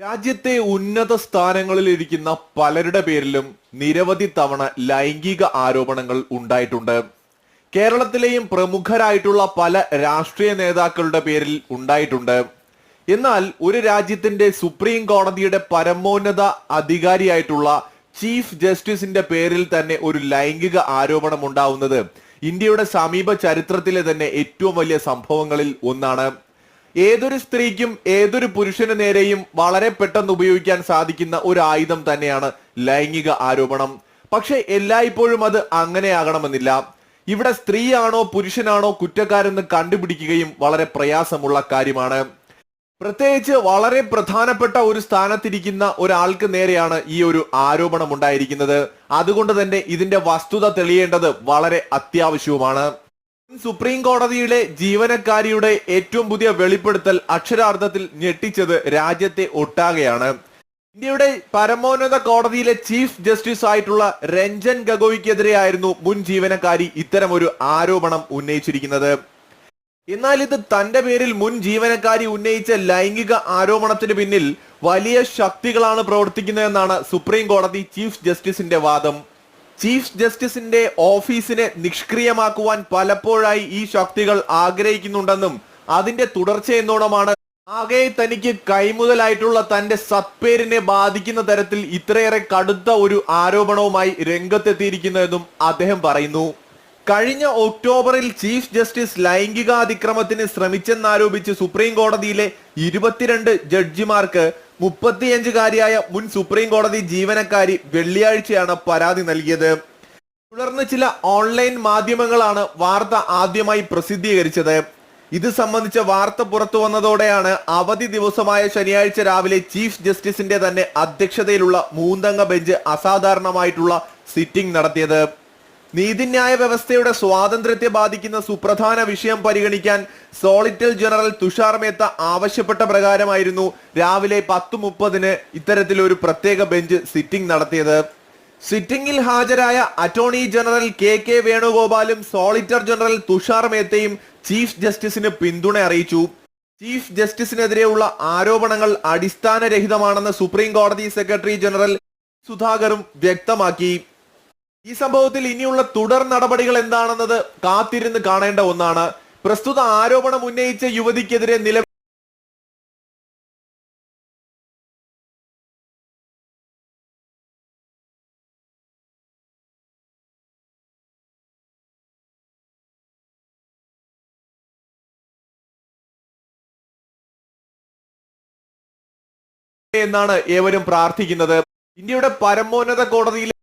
രാജ്യത്തെ ഉന്നത സ്ഥാനങ്ങളിൽ ഇരിക്കുന്ന പലരുടെ പേരിലും നിരവധി തവണ ലൈംഗിക ആരോപണങ്ങൾ ഉണ്ടായിട്ടുണ്ട്. കേരളത്തിലെയും പ്രമുഖരായിട്ടുള്ള പല രാഷ്ട്രീയ നേതാക്കളുടെ പേരിൽ ഉണ്ടായിട്ടുണ്ട്. എന്നാൽ ഒരു രാജ്യത്തിന്റെ സുപ്രീം കോടതിയുടെ പരമോന്നത അധികാരിയായിട്ടുള്ള ചീഫ് ജസ്റ്റിസിന്റെ പേരിൽ തന്നെ ഒരു ലൈംഗിക ആരോപണം ഉണ്ടാവുന്നത് ഇന്ത്യയുടെ സമീപ ചരിത്രത്തിലെ തന്നെ ഏറ്റവും വലിയ സംഭവങ്ങളിൽ ഒന്നാണ്. ഏതൊരു സ്ത്രീക്കും ഏതൊരു പുരുഷന് നേരെയും വളരെ പെട്ടെന്ന് ഉപയോഗിക്കാൻ സാധിക്കുന്ന ഒരു ആയുധം തന്നെയാണ് ലൈംഗിക ആരോപണം. പക്ഷെ എല്ലായ്പ്പോഴും അത് അങ്ങനെയാകണമെന്നില്ല. ഇവിടെ സ്ത്രീയാണോ പുരുഷനാണോ കുറ്റക്കാരെന്ന് കണ്ടുപിടിക്കുകയും വളരെ പ്രയാസമുള്ള കാര്യമാണ്. പ്രത്യേകിച്ച് വളരെ പ്രധാനപ്പെട്ട ഒരു സ്ഥാനത്തിരിക്കുന്ന ഒരാൾക്ക് നേരെയാണ് ഈ ഒരു ആരോപണം ഉണ്ടായിരിക്കുന്നത് അതുകൊണ്ട് തന്നെ ഇതിന്റെ വസ്തുത തെളിയേണ്ടത് വളരെ അത്യാവശ്യവുമാണ്. സുപ്രീം കോടതിയിലെ ജീവനക്കാരിയുടെ ഏറ്റവും പുതിയ വെളിപ്പെടുത്തൽ അക്ഷരാർത്ഥത്തിൽ ഞെട്ടിച്ചത് രാജ്യത്തെ ഒട്ടാകെയാണ്. ഇന്ത്യയുടെ പരമോന്നത കോടതിയിലെ ചീഫ് ജസ്റ്റിസ് ആയിട്ടുള്ള രഞ്ജൻ ഗഗോയ്ക്കെതിരെയായിരുന്നു മുൻ ജീവനക്കാരി ഇത്തരമൊരു ആരോപണം ഉന്നയിച്ചിരിക്കുന്നത്. എന്നാൽ ഇത് തന്റെ പേരിൽ മുൻ ജീവനക്കാരി ഉന്നയിച്ച ലൈംഗിക ആരോപണത്തിന് പിന്നിൽ വലിയ ശക്തികളാണ് പ്രവർത്തിക്കുന്നതെന്നാണ് സുപ്രീം കോടതി ചീഫ് ജസ്റ്റിസിന്റെ വാദം. ചീഫ് ജസ്റ്റിസിന്റെ ഓഫീസിനെ നിഷ്ക്രിയമാക്കുവാൻ പലപ്പോഴായി ഈ ശക്തികൾ ആഗ്രഹിക്കുന്നുണ്ടെന്നും അതിന്റെ തുടർച്ചയെന്നോണമാണ് ആകെ തനിക്ക് കൈമുതലായിട്ടുള്ള തന്റെ സത്പേരിനെ ബാധിക്കുന്ന തരത്തിൽ ഇത്രയേറെ കടുത്ത ഒരു ആരോപണവുമായി രംഗത്തെത്തിയിരിക്കുന്നതെന്നും അദ്ദേഹം പറയുന്നു. കഴിഞ്ഞ ഒക്ടോബറിൽ ചീഫ് ജസ്റ്റിസ് ലൈംഗികാതിക്രമത്തിന് ശ്രമിച്ചെന്നാരോപിച്ച് സുപ്രീം കോടതിയിലെ ഇരുപത്തിരണ്ട് ജഡ്ജിമാർക്ക് മുപ്പത്തിയഞ്ചുകാരിയായ മുൻ സുപ്രീം കോടതി ജീവനക്കാരി വെള്ളിയാഴ്ചയാണ് പരാതി നൽകിയത്. തുടർന്ന് ചില ഓൺലൈൻ മാധ്യമങ്ങളാണ് വാർത്ത ആദ്യമായി പ്രസിദ്ധീകരിച്ചത്. ഇത് സംബന്ധിച്ച വാർത്ത പുറത്തു വന്നതോടെയാണ് അവധി ദിവസമായ ശനിയാഴ്ച രാവിലെ ചീഫ് ജസ്റ്റിസിന്റെ തന്നെ അധ്യക്ഷതയിലുള്ള മൂന്നംഗ ബെഞ്ച് അസാധാരണമായിട്ടുള്ള സിറ്റിംഗ് നടത്തിയത്. നീതിന്യായ വ്യവസ്ഥയുടെ സ്വാതന്ത്ര്യത്തെ ബാധിക്കുന്ന സുപ്രധാന വിഷയം പരിഗണിക്കാൻ സോളിറ്റൽ ജനറൽ തുഷാർ മേത്ത ആവശ്യപ്പെട്ട പ്രകാരമായിരുന്നു രാവിലെ പത്ത് മുപ്പതിന് ഇത്തരത്തിലൊരു പ്രത്യേക ബെഞ്ച് സിറ്റിംഗ് നടത്തിയത്. സിറ്റിംഗിൽ ഹാജരായ അറ്റോർണി ജനറൽ കെ കെ വേണുഗോപാലും സോളിറ്റർ ജനറൽ തുഷാർ മേത്തയും ചീഫ് ജസ്റ്റിസിന് പിന്തുണ അറിയിച്ചു. ചീഫ് ജസ്റ്റിസിനെതിരെയുള്ള ആരോപണങ്ങൾ അടിസ്ഥാനരഹിതമാണെന്ന് സുപ്രീം കോടതി സെക്രട്ടറി ജനറൽ സുധാകറും വ്യക്തമാക്കി. ഈ സംഭവത്തിൽ ഇനിയുള്ള തുടർ നടപടികൾ എന്താണെന്നത് കാത്തിരുന്ന് കാണേണ്ട ഒന്നാണ്. പ്രസ്തുത ആരോപണം ഉന്നയിച്ച യുവതിക്കെതിരെ നില എന്നാണ് ഏവരും പ്രാർത്ഥിക്കുന്നത്. ഇന്ത്യയുടെ പരമോന്നത കോടതിയിലെ